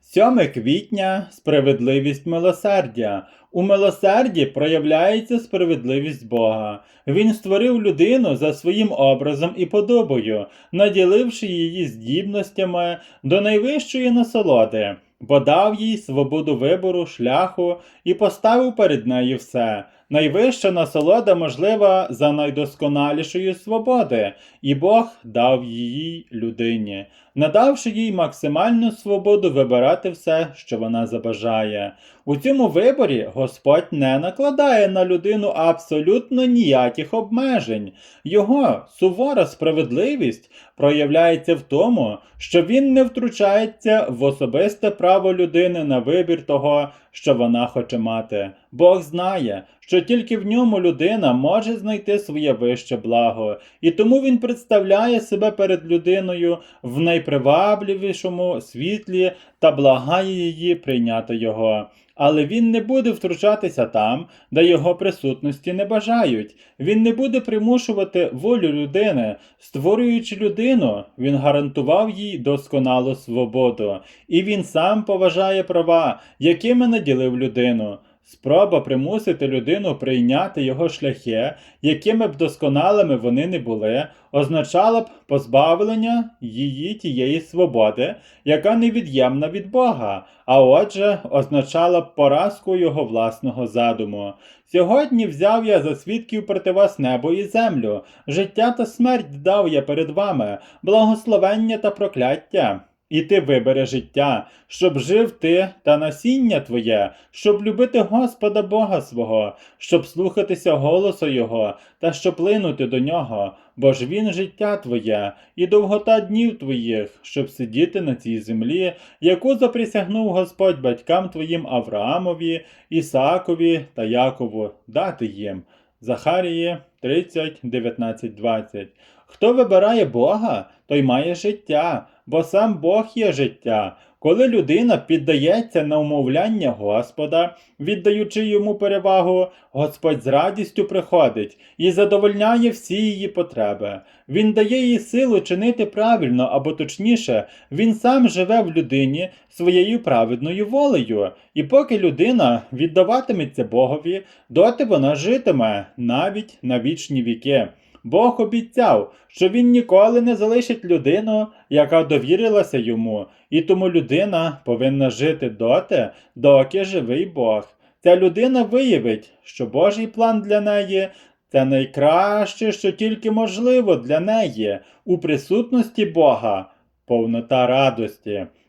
7 квітня справедливість милосердя. У милосерді проявляється справедливість Бога. Він створив людину за своїм образом і подобою, наділивши її здібностями до найвищої насолоди, бо дав їй свободу вибору, шляху і поставив перед нею все. Найвища насолода можлива за найдосконалішої свободи, і Бог дав її людині, надавши їй максимальну свободу вибирати все, що вона забажає. У цьому виборі Господь не накладає на людину абсолютно ніяких обмежень. Його сувора справедливість проявляється в тому, що він не втручається в особисте право людини на вибір того, що вона хоче мати. Бог знає, що тільки в ньому людина може знайти своє вище благо, і тому він представляє себе перед людиною в найпривабливішому світлі та благає її прийняти його. Але він не буде втручатися там, де його присутності не бажають. Він не буде примушувати волю людини. Створюючи людину, він гарантував їй досконалу свободу, і він сам поважає права, якими наділив людину. Спроба примусити людину прийняти його шляхи, якими б досконалими вони не були, означала б позбавлення її тієї свободи, яка невід'ємна від Бога, а отже, означала б поразку його власного задуму. Сьогодні взяв я за свідків проти вас небо і землю, життя та смерть дав я перед вами, благословення та прокляття. І ти вибери життя, щоб жив ти та насіння твоє, щоб любити Господа Бога свого, щоб слухатися голосу Його та щоб плинути до нього, бо ж він життя твоє і довгота днів твоїх, щоб сидіти на цій землі, яку заприсягнув Господь батькам твоїм Авраамові, Ісаакові та Якову, дати їм. Захарії 30, 19, 20. Хто вибирає Бога, той має життя, бо сам Бог є життя. Коли людина піддається на умовляння Господа, віддаючи йому перевагу, Господь з радістю приходить і задовольняє всі її потреби. Він дає їй силу чинити правильно, або точніше, він сам живе в людині своєю праведною волею, і поки людина віддаватиметься Богові, доти вона житиме навіть на вічні віки. Бог обіцяв, що він ніколи не залишить людину, яка довірилася йому, і тому людина повинна жити доти, доки живий Бог. Ця людина виявить, що Божий план для неї це найкраще, що тільки можливо для неї у присутності Бога, повнота радості.